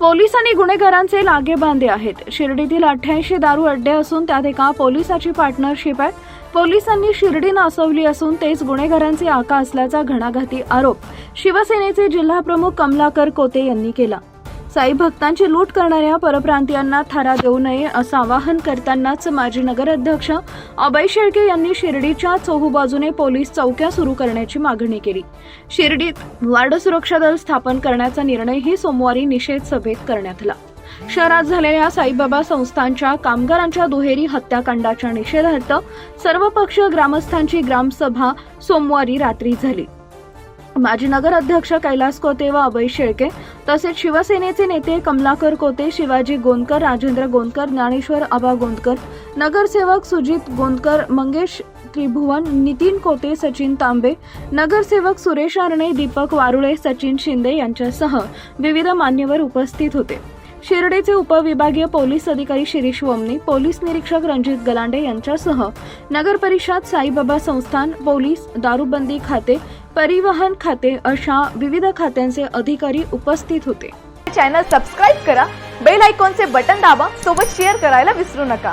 Police आणि गुन्हेगारांचे लागेबांधे आहेत. शिर्डीतील अठ्ठ्याऐंशी दारू अड्डे असून त्यात एका पोलिसाची पार्टनरशिप आहे. पोलिसांनी शिर्डी नासवली असून तेच गुन्हेगारांचे आका असल्याचा घणाघाती आरोप शिवसेनेचे जिल्हाप्रमुख कमलाकर कोते यांनी केला. साई भक्तांची लूट करणाऱ्या परप्रांतीयांना थारा देऊ नये असं आवाहन करतानाच माजी नगराध्यक्ष अभय शेळके यांनी शिर्डीच्या चोहूबाजूने पोलीस चौक्या सुरू करण्याची मागणी केली. शिर्डीत वार्ड सुरक्षा दल स्थापन करण्याचा निर्णयही सोमवारी निषेध सभेत करण्यात आला. शहरात झालेल्या साईबाबा संस्थांच्या कामगारांच्या दुहेरी हत्याकांडाच्या निषेधार्थ सर्वपक्ष ग्रामस्थांची ग्रामसभा सोमवारी रात्री झाली. माजी नगराध्यक्ष कैलास कोते व अभय शेळके तसेच शिवसेनेचे नेते कमलाकर कोते शिवाजी गोंदकर राजेंद्र गोंदकर ज्ञानेश्वर आबा गोंदकर नगरसेवक सुजित गोंदकर मंगेश त्रिभुवन नितीन कोते सचिन तांबे नगरसेवक सुरेश आरणे दीपक वारुळे सचिन शिंदे यांच्यासह विविध मान्यवर उपस्थित होते. शिर्डीचे उपविभागीय पोलीस अधिकारी शिरीष वमनी पोलीस निरीक्षक रणजित गलांडे यांच्यासह नगर परिषद साईबाबा संस्थान पोलीस दारूबंदी खाते परिवहन खाते अशा विविध खात्यांचे अधिकारी उपस्थित होते. चॅनल सबस्क्राईब करा बेल आयकॉनचे बटन दाबा सोबत शेअर करायला विसरू नका.